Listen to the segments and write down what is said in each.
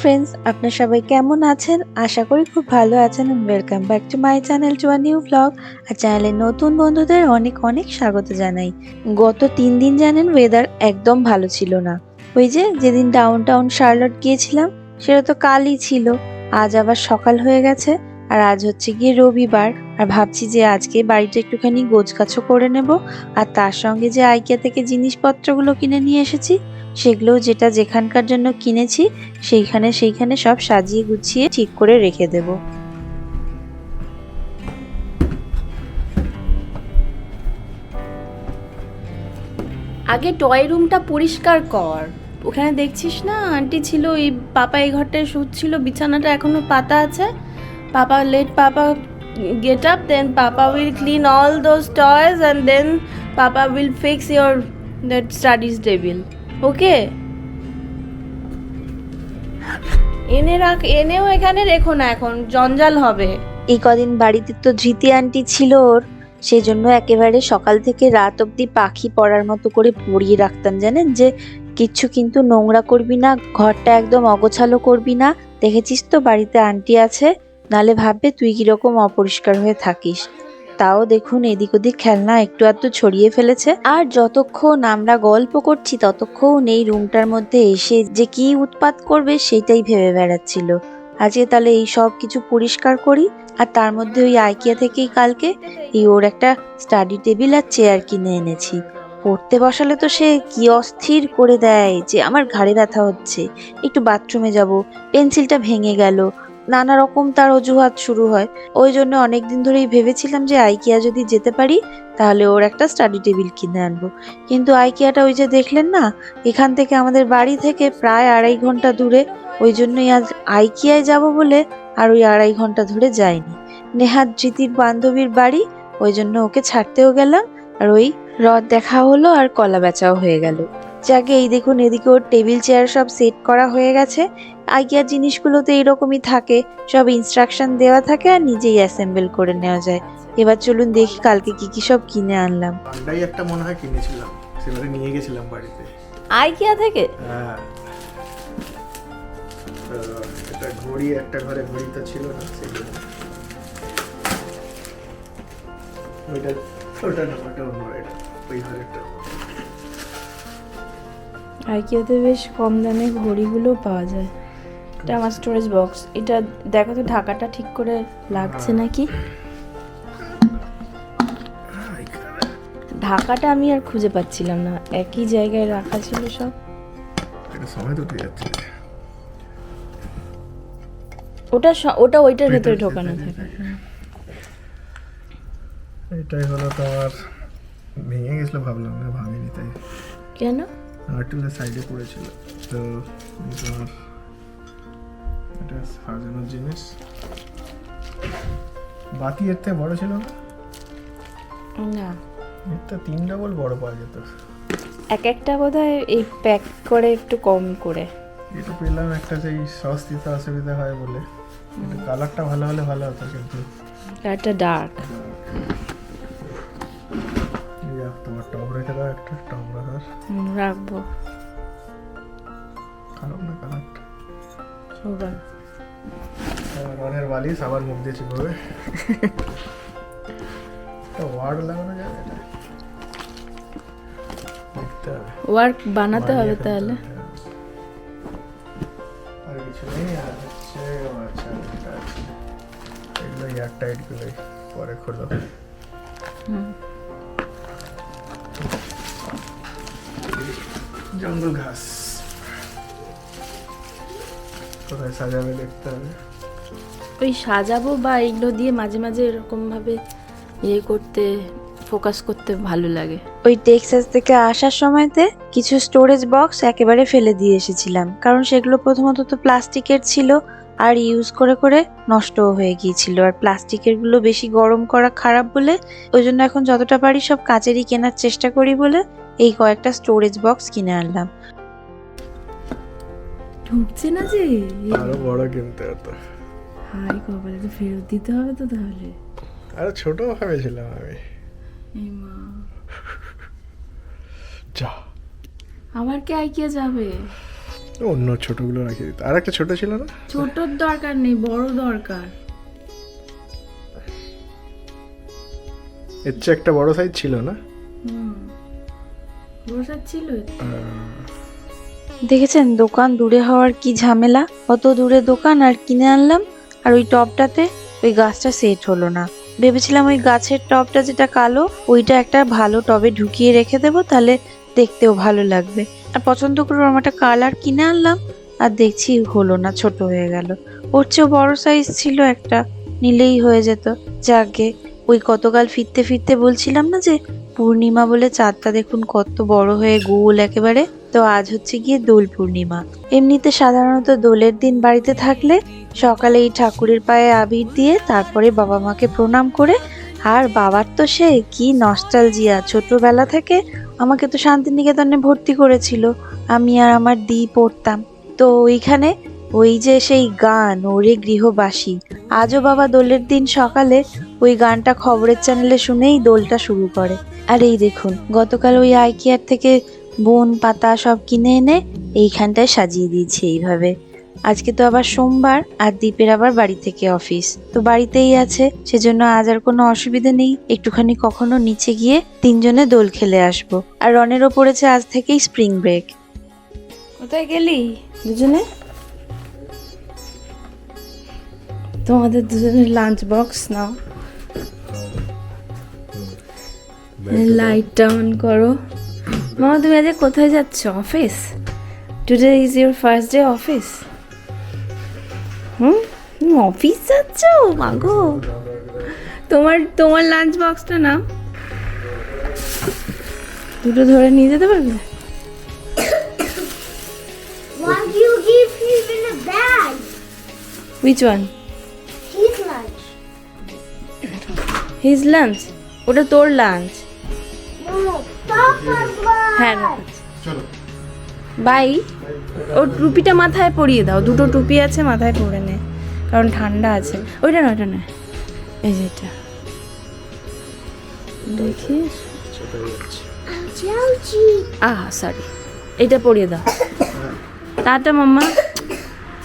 Friends আপনার সবাই কেমন আছেন? আশা করি খুব ভালো আছেন welcome back to my channel to a new blog আর চ্যানেলের নতুন বন্ধুদের অনেক অনেক স্বাগত জানাই। গত তিন দিন জানেন ওয়েদার একদম ভালো ছিল না। ওই যে যেদিন ডাউন টাউন শার্লট গিয়েছিলাম, সেটা তো কালই ছিল। আজ আবার সকাল হয়ে গেছে, আর আজ হচ্ছে গিয়ে রবিবার। আর ভাবছি যে আজকে বাড়িটা একটুখানি গোছগাছও করে নেব। আর তার সঙ্গে যে আইকিয়া থেকে জিনিসপত্রগুলো কিনে নিয়ে এসেছি সেগুলো যেটা যেখানকার জন্য কিনেছি, সেইখানে সেইখানে সব সাজিয়ে গুছিয়ে ঠিক করে রেখে দেব। আগে টয় রুমটা পরিষ্কার কর। ওখানে দেখছিস না, আন্টি ছিল এই পাপা এই ঘরটায় শুচ্ছিল বিছানাটা এখনও পাতা আছে। Papa let papa get up then papa will clean all those toys and then papa will fix your that studies table okay? এনে রাখ, এনেও এখানে রেখো না এখন, জঞ্জাল হবে। এই কদিন বাড়িতে তো ধৃতি আন্টি ছিল ওর সেই জন্য একেবারে সকাল থেকে রাত অবধি পাখি পড়ার মতো করে পরিয়ে রাখতাম, জানেন? যে কিচ্ছু কিন্তু নোংরা করবি না, ঘরটা একদম অগোছালো করবি না। দেখেছিস তো বাড়িতে আন্টি আছে? নালে ভাববে তুই কীরকম অপরিষ্কার হয়ে থাকিস। তাও দেখুন এদিক ওদিক খেলনা একটু আধটু ছড়িয়ে ফেলেছে। আর যতক্ষণ আমরা গল্প করছি, ততক্ষণ এই রুমটার মধ্যে এসে যে কি উৎপাত করবে সেটাই ভেবে বেড়াচ্ছিল। আজকে তাহলে এই সব কিছু পরিষ্কার করি, আর তার মধ্যে ওই আইকিয়া থেকেই কালকে এই ওর একটা স্টাডি টেবিল আর চেয়ার কিনে এনেছি। পড়তে বসালে তো সে কি অস্থির করে দেয় যে আমার ঘাড়ে ব্যথা হচ্ছে। একটু বাথরুমে যাব, পেন্সিলটা ভেঙে গেল নানা রকম তার অজুহাত শুরু হয়। ওই জন্য অনেক দিন ধরেই ভেবেছিলাম যে আইকিয়া যদি যেতে পারি, তাহলে ওর একটা স্টাডি টেবিল কিনে আনব। কিন্তু আইকিয়াটা ওই যে দেখলেন না, এখান থেকে আমাদের বাড়ি থেকে প্রায় আড়াই ঘণ্টা দূরে। ওই জন্যই আজ আইকিয়ায় যাব বলে আর ওই আড়াই ঘণ্টা ধরে যাইনি। নেহাত জিতির বান্ধবীর বাড়ি, ওই জন্য ওকে ছাড়তেও গেলাম আর ওই রথ দেখা হলো আর কলা বেচাও হয়ে গেল। যাকে এই দেখুন, এদিকে ওর টেবিল চেয়ার সব সেট করা হয়ে গেছে। আইকিয়ার জিনিসগুলো তো এইরকমই থাকে। সব ইনস্ট্রাকশন দেওয়া থাকে আর নিজেই অ্যাসেম্বল করে নেওয়া যায়। এবার চলুন দেখি কালকে কি কি সব কিনে আনলাম। পান্ডাই একটা মনে হয় কিনেছিলাম সেবারে নিয়ে গেছিলাম বাড়িতে। আইকিয়া থেকে? হ্যাঁ। একটা ঘড়ি একটা ঘরে ঘড়ি তো ছিল না জন্য ওইটা ওটা না ওটা অন্য এটা ওই ঘরেরটা। আইকিয়াতে বেশ কম দামে ঘড়িগুলো পাওয়া যায়। এটা আমার স্টোরেজ বক্স এটা দেখো তো ঢাকাটা ঠিক করে লাগছে নাকি? ঢাকাটা আমি আর খুঁজে পাচ্ছিলাম না। একই জায়গায় রাখা ছিল সব। সময় তো যাচ্ছে। ওটা ওটা ওইটার ভেতরে ঢোকানো থাকে। এটাই হলো তোমার ভেঙে গেছিল ভাবলাম না ভাঙিনি তাই। কেন? আর্টেলের সাইডে পড়েছিল। তো তোমার এটা সাজানোর জিনিস। বাতি এর থেকে বড় ছিল না? না। তো তিন ডাবল বড় পাওয়া যেত। এক একটা বোধহয় এই প্যাক করে একটু কম করে। এটা পেলাম একটা সেই সস দিতে অসুবিধা হয় বলে। কিন্তু কালারটা ভালো হলে ভালো হতো কিন্তু। একটা ডার্ক তোমার টপ রেখে দাও একটা টপ রাখার। রাখব। খারাপ না কালারটা? ওবার রনের বালিশ আবার মুখ দিয়ে ওয়ার্ড লাগানো যাবে এটা? ওয়ার্ক বানাতে হবে তাহলে। হ্যাঁ। আর কিছু নেই আর হচ্ছে আচ্ছা এগুলো এয়ার টাইট গুলোই পরে হুম। জঙ্গল ঘাস। কোথায় সাজাবে দেখতে হবে। ওই সাজাবো বা এগুলো দিয়ে মাঝে মাঝে এরকম ভাবে ইয়ে করতে ফোকাস করতে ভালো লাগে। ওই টেক্সাস থেকে আসার সময়তে কিছু স্টোরেজ বক্স একেবারে ফেলে দিয়ে এসেছিলাম। কারণ সেগুলো প্রথমত তো প্লাস্টিকের ছিল আর ইউজ করে করে নষ্টও হয়ে গিয়েছিল। আর প্লাস্টিকেরগুলো বেশি গরম করা খারাপ বলে ওই জন্য এখন যতটা পারি সব কাচেরই কেনার চেষ্টা করি বলে এই কয়েকটা স্টোরেজ বক্স কিনে আনলাম। ঢুকছে না যে? আরও বড় কিনতে হতো। হাই কপালে তো ফেরত দিতে হবে তো তাহলে। আরও ছোট ভেবেছিলাম আমি। এই মা। যা। আবার কে আইকিয়া যাবে? অন্য ছোটগুলো রাখি দিত। আর একটা ছোট ছিল না? ছোটর দরকার নেই বড় দরকার। এর চেয়ে একটা বড় সাইজ ছিল না? হুম। বসার ছিল? দেখেছেন দোকান দূরে হওয়ার কি ঝামেলা? অত দূরে দোকান আর কিনে আনলাম, আর ওই টবটাতে ওই গাছটা সেট হলো না। ভেবেছিলাম ওই গাছের টবটা যেটা কালো, ওইটা একটা ভালো টবে ঢুকিয়ে রেখে দেবো, তাহলে দেখতেও ভালো লাগবে। আর পছন্দ করে আমার একটা কালার কিনে আনলাম, আর দেখছি হলো না, ছোট হয়ে গেল। ওর চেয়েও বড় সাইজ ছিল একটা, নিলেই হয়ে যেত। যাকে, ওই কতকাল ফিরতে ফিরতে বলছিলাম না যে, পূর্ণিমা বলে চাঁদটা দেখুন কত বড় হয়ে গোল একেবারে। তো আজ হচ্ছে গিয়ে দোল পূর্ণিমা। এমনিতে সাধারণত দোলের দিন বাড়িতে থাকলে সকালে এই ঠাকুরের পায়ে আবির দিয়ে তারপরে বাবা মাকে প্রণাম করে, আর বাবার তো সে কি নস্টালজিয়া ছোটবেলা থেকে আমাকে তো শান্তিনিকেতনে ভর্তি করেছিল, আমি আর আমার দি পড়তাম। তো ওইখানে ওই যে সেই গান, ওরে গৃহবাসী, আজও বাবা দোলের দিন সকালে ওই গানটা খবরের চ্যানেলে শুনেই দোলটা শুরু করে। আর এই দেখুন, গতকাল ওই আইকিয়ার থেকে বন পাতা সব কিনে এনে এইখানটায় সাজিয়ে দিয়েছি এইভাবে। আজকে তো আবার সোমবার আর দ্বীপের আবার বাড়ি থেকে অফিস। তো বাড়িতেই আছে সেজন্য আজ আর কোনো অসুবিধা নেই। একটুখানি কখনো নিচে গিয়ে তিনজনে দোল খেলে আসব। আর রনেরও পড়েছে আজ থেকেই স্প্রিং ব্রেক। কোথায় গেলি দুজনে? তোমাদের দুজনের লাঞ্চ বক্স নাও। লাইটটা অন করো। মামা তুমি আজ কোথায় যাচ্ছ? Office today is your first day office hmm? তুমি অফিস যাচ্ছ? মাগো। তোমার তোমার লাঞ্চ বক্সটা নাও। দুটো ধরে নিয়ে যেতে পারবে? Which one His lunch. His lunch ওটা তোর লাঞ্চ হ্যাঁ বাই ও টুপিটা মাথায় পরিয়ে দাও। দুটো টুপি আছে মাথায় পরে নে। কারণ ঠান্ডা আছে। ওইটা না ওইটা না। এই যে এটা। দেখি। আহ সরি এটা পরিয়ে দাও। টাটা মাম্মা।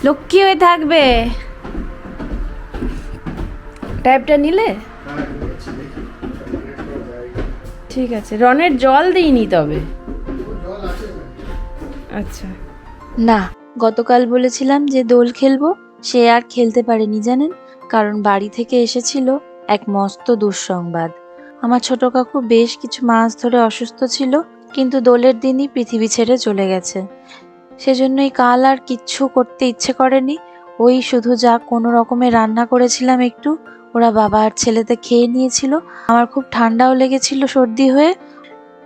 লক্ষ্মী হয়ে থাকবে। টাইপটা নিলে? ঠিক আছে। রনের জল দিইনি তবে। আচ্ছা। না, গতকাল বলেছিলাম যে দোল খেলব, সে আর খেলতে পারেনি জানেন? কারণ বাড়ি থেকে এসেছিল এক মস্ত দুঃসংবাদ। আমার ছোট কাকু বেশ কিছু মাস ধরে অসুস্থ ছিল, কিন্তু দোলের দিনই পৃথিবী ছেড়ে চলে গেছে। সেজন্যই কাল আর কিচ্ছু করতে ইচ্ছে করেনি। ওই শুধু যা কোনো রকমে রান্না করেছিলাম একটু ওরা বাবা আর ছেলেতে খেয়ে নিয়েছিল। আমার খুব ঠান্ডাও লেগেছিল, সর্দি হয়ে।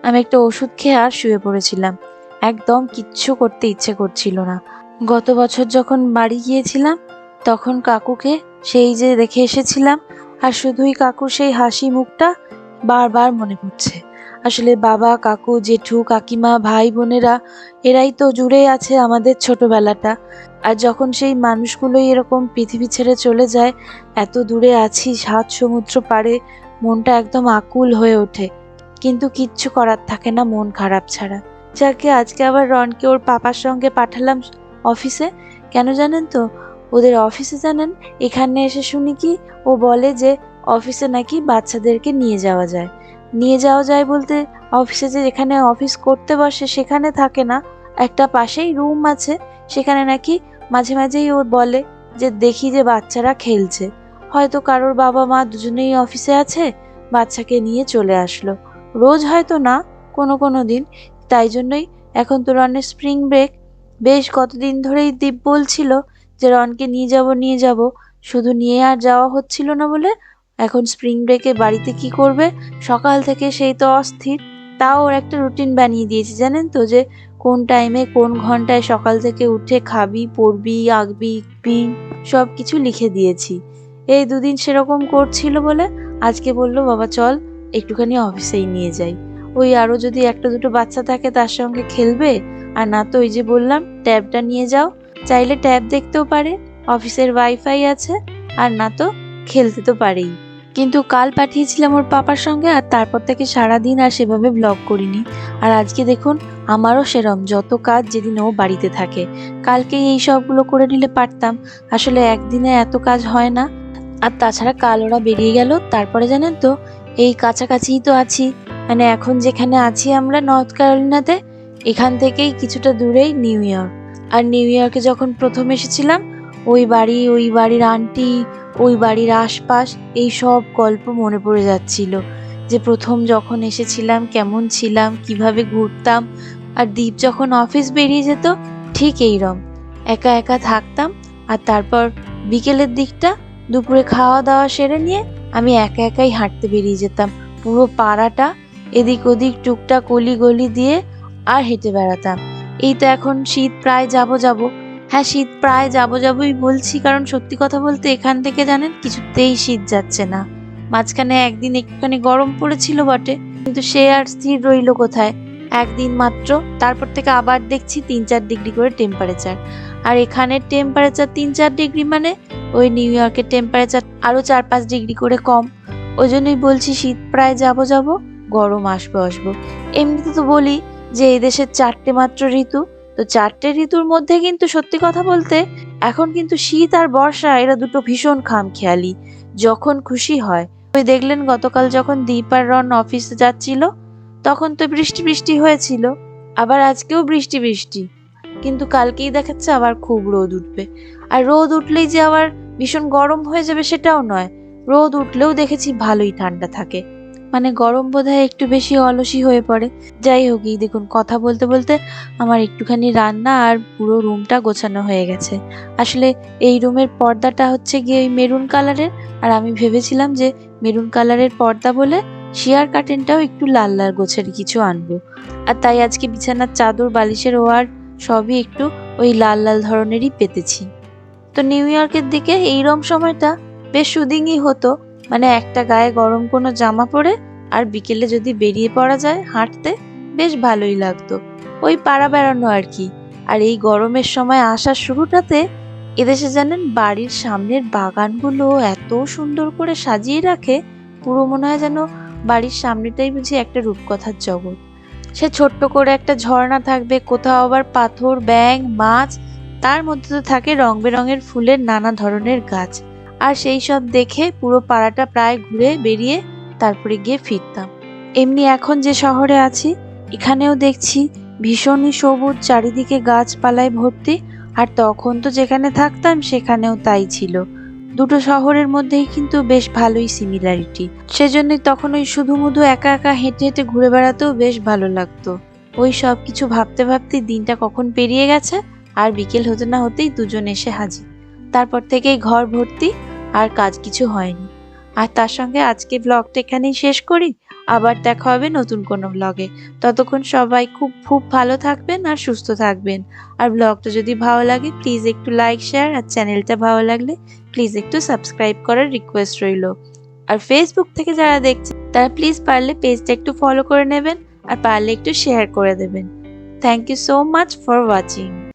আমি একটা ওষুধ খেয়ে আর শুয়ে পড়েছিলাম। একদম কিচ্ছু করতে ইচ্ছে করছিল না। গত বছর যখন বাড়ি গিয়েছিলাম, তখন কাকুকে সেই যে দেখে এসেছিলাম, আর শুধুই কাকুর সেই হাসি মুখটা বারবার মনে পড়ছে। আসলে বাবা, কাকু, জেঠু, কাকিমা, ভাই, বোনেরা, এরাই তো জুড়ে আছে আমাদের ছোটবেলাটা। আর যখন সেই মানুষগুলোই এরকম পৃথিবী ছেড়ে চলে যায়, এত দূরে আছি, সাত সমুদ্র পারে মনটা একদম আকুল হয়ে ওঠে। কিন্তু কিচ্ছু করার থাকে না মন খারাপ ছাড়া। যাকে আজকে আবার রনকে ওর পাপার সঙ্গে পাঠালাম অফিসে, কেন জানেন তো? ওদের অফিসে জানেন, এখানে এসে শুনি কি, ও বলে যে অফিসে নাকি বাচ্চাদেরকে নিয়ে যাওয়া যায়। নিয়ে যাওয়া যায় বলতে অফিসে যে যেখানে অফিস করতে বসে সেখানে থাকে না। একটা পাশেই রুম আছে, সেখানে নাকি মাঝে মাঝেই ও বলে যে দেখি যে বাচ্চারা খেলছে। হয়তো কারোর বাবা মা দুজনেই অফিসে আছে, বাচ্চাকে নিয়ে চলে আসলো। রোজ হয়তো না, কোনো কোনো দিন। তাই জন্যই এখন তো রনের স্প্রিং ব্রেক বেশ কতদিন ধরেই দীপ বলছিল যে রনকে নিয়ে যাব নিয়ে যাব। শুধু নিয়ে আর যাওয়া হচ্ছিল না বলে এখন স্প্রিং ব্রেকে বাড়িতে কি করবে? সকাল থেকে সেই তো অস্থির। তাও ওর একটা রুটিন বানিয়ে দিয়েছে, জানেন তো? যে কোন টাইমে কোন ঘন্টায় সকাল থেকে উঠে খাবি, পড়বি, আঁকবি, ইকবি সব কিছু লিখে দিয়েছি। এই দুদিন সেরকম করছিল বলে আজকে বলল, বাবা, চল একটুখানি অফিসেই নিয়ে যাই। ওই আরও যদি একটা দুটো বাচ্চা থাকে তার সঙ্গে খেলবে, আর না তো ওই যে বললাম, ট্যাবটা নিয়ে যাও। চাইলে ট্যাব দেখতেও পারে, অফিসের ওয়াইফাই আছে, আর না তো খেলতে তো পারেই। কিন্তু কাল পাঠিয়েছিলাম ওর পাপার সঙ্গে, আর তারপর থেকে সারাদিন আর সেভাবে ব্লগ করিনি। আর আজকে দেখুন আমারও সেরম যত কাজ যেদিন ও বাড়িতে থাকে। কালকেই এই সবগুলো করে নিলে পারতাম। আসলে একদিনে এত কাজ হয় না। আর তাছাড়া কাল ওরা বেরিয়ে গেল, তারপরে জানেন তো? এই কাছাকাছিই তো আছি। মানে এখন যেখানে আছি আমরা নর্থ ক্যারোলিনাতে, এখান থেকেই কিছুটা দূরেই নিউ ইয়র্ক। আর নিউ ইয়র্কে যখন প্রথম এসেছিলাম, ওই বাড়ি, ওই বাড়ির আন্টি, ওই বাড়ির আশপাশ, এই সব গল্প মনে পড়ে যাচ্ছিল। যে প্রথম যখন এসেছিলাম, কেমন ছিলাম, কীভাবে ঘুরতাম আর দীপ যখন অফিস বেরিয়ে যেত, ঠিক এইরম। একা একা থাকতাম, আর তারপর বিকেলের দিকটা দুপুরে খাওয়া দাওয়া সেরে নিয়ে আমি একা একাই হাঁটতে বেরিয়ে যেতাম। পুরো পাড়াটা এদিক ওদিক টুকটাক গলি গলি দিয়ে আর হেঁটে বেড়াতাম। এই তো এখন শীত প্রায় যাব যাব। হ্যাঁ শীত প্রায় যাব যাবই বলছি, কারণ সত্যি কথা বলতে এখান থেকে জানেন কিছুতেই শীত যাচ্ছে না। মাঝখানে একদিন একটুখানি গরম পড়েছিল বটে, কিন্তু সে আর স্থির রইল কোথায়? একদিন মাত্র, তারপর থেকে আবার দেখছি তিন চার ডিগ্রি করে টেম্পারেচার আর এখানের টেম্পারেচার তিন চার ডিগ্রি মানে ওই নিউ ইয়র্কের টেম্পারেচার আরও চার পাঁচ ডিগ্রি করে কম। ওই জন্যই বলছি শীত প্রায় যাব যাব, গরম আসব আসব। এমনিতে তো বলি যে এই দেশের চারটে মাত্র ঋতু, তো চারটে ঋতুর মধ্যে কিন্তু সত্যি কথা বলতে, এখন কিন্তু শীত আর বর্ষা এরা দুটো ভীষণ খামখেয়ালি, যখন খুশি হয়। ওই দেখলেন গতকাল যখন দীপ আর রন অফিসে যাচ্ছিল তখন তো বৃষ্টি বৃষ্টি হয়েছিল, আবার আজকেও বৃষ্টি বৃষ্টি। কিন্তু কালকেই দেখাচ্ছে আবার খুব রোদ উঠবে। আর রোদ উঠলেই যে আবার ভীষণ গরম হয়ে যাবে সেটাও নয়, রোদ উঠলেও দেখেছি ভালোই ঠান্ডা থাকে। মানে গরম বোধহয় একটু বেশি অলসী হয়ে পড়ে। যাই হোক, এই দেখুন, কথা বলতে বলতে আমার একটুখানি রান্না আর পুরো রুমটা গোছানো হয়ে গেছে। আসলে এই রুমের পর্দাটা হচ্ছে গিয়ে মেরুন কালারের, আর আমি ভেবেছিলাম যে মেরুন কালারের পর্দা বলে শিয়ার কাটেনটাও একটু লাল লাল গোছের কিছু আনব। আর তাই আজকে বিছানার চাদর, বালিশের ওয়ার সবই একটু ওই লাল লাল ধরনেরই পেতেছি। তো নিউ ইয়র্কের দিকে এইরম সময়টা বেশ সুদিংই হতো। মানে একটা গায়ে গরম কোনো জামা পরে আর বিকেলে যদি বেরিয়ে পড়া যায় হাঁটতে, বেশ ভালোই লাগতো। ওই পাড়া বেড়ানো আর কি। আর এই গরমের সময় আসার শুরুটাতে এদেশে জানেন বাড়ির সামনের বাগানগুলো এত সুন্দর করে সাজিয়ে রাখে, পুরো মনে হয় যেন বাড়ির সামনেটাই বুঝি একটা রূপকথার জগৎ। সে ছোট্ট করে একটা ঝর্ণা থাকবে, কোথাও আবার পাথর ব্যাং মাছ, তার মধ্যে তো থাকে রং বেরঙের ফুলের নানা ধরনের গাছ। আর সেই সব দেখে পুরো পাড়াটা প্রায় ঘুরে বেরিয়ে তারপরে গিয়ে ফিরতাম। এমনি এখন যে শহরে আছি, এখানেও দেখছি ভীষণই সবুজ চারিদিকে গাছপালায় ভর্তি, আর তখন তো যেখানে থাকতাম সেখানেও তাই ছিল। দুটো শহরের মধ্যেই কিন্তু বেশ ভালোই সিমিলারিটি সেজন্য তখন ওই শুধুমুধু একা একা হেঁটে হেঁটে ঘুরে বেড়াতেও বেশ ভালো লাগতো। ওই সব কিছু ভাবতে ভাবতে দিনটা কখন পেরিয়ে গেছে, আর বিকেল হতে না হতেই দুজন এসে হাজির। তারপর থেকেই ঘর ভর্তি, আর কাজ কিছু হয়নি। আর তার সঙ্গে আজকে ব্লগটা এখানেই শেষ করি। আবার দেখা হবে নতুন কোনো ব্লগে ততক্ষণ সবাই খুব খুব ভালো থাকবেন আর সুস্থ থাকবেন। আর ব্লগটা যদি ভালো লাগে প্লিজ একটু লাইক শেয়ার আর চ্যানেলটা ভালো লাগলে প্লিজ একটু সাবস্ক্রাইব করার রিকোয়েস্ট রইল। আর ফেসবুক থেকে যারা দেখছে, তারা প্লিজ পারলে পেজটা একটু ফলো করে নেবেন আর পারলে একটু শেয়ার করে দেবেন। Thank you so much for watching